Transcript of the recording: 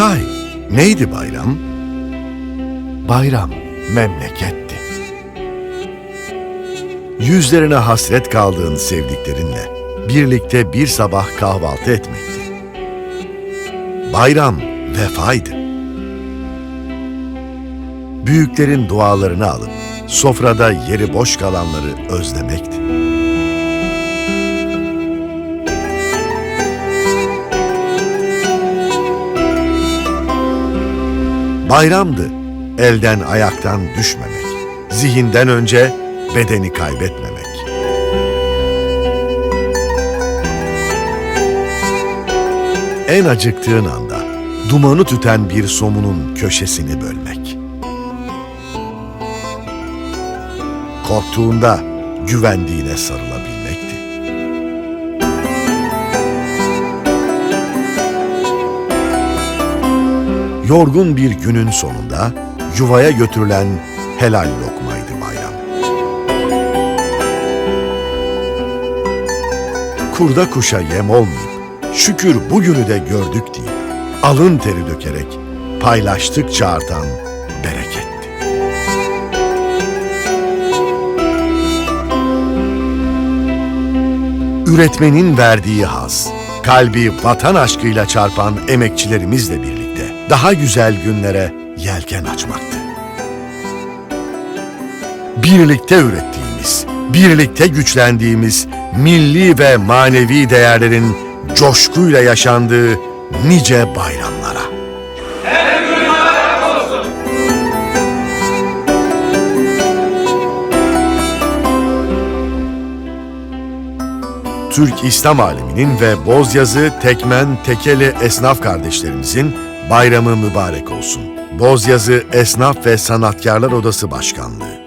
Sahi neydi bayram? Bayram memleketti. Yüzlerine hasret kaldığın sevdiklerinle birlikte bir sabah kahvaltı etmekti. Bayram vefaydı. Büyüklerin dualarını alıp sofrada yeri boş kalanları özlemekti. Bayramdı elden ayaktan düşmemek, zihinden önce bedeni kaybetmemek. En acıktığın anda dumanı tüten bir somunun köşesini bölmek. Korktuğunda güvendiğine sarılabilmekti. Yorgun bir günün sonunda yuvaya götürülen helal lokmaydı bayram. Kurda kuşa yem olmayıp şükür bugünü de gördük deyip alın teri dökerek paylaştıkça artan bereketti. Üretmenin verdiği haz, kalbi vatan aşkıyla çarpan emekçilerimizle birlikte daha güzel günlere yelken açmaktı. Birlikte ürettiğimiz, birlikte güçlendiğimiz milli ve manevi değerlerin coşkuyla yaşandığı nice bayramlara. Türk İslam aleminin ve Bozyazı Tekmen Tekeli esnaf kardeşlerimizin bayramı mübarek olsun. Bozyazı Esnaf ve Sanatkarlar Odası Başkanlığı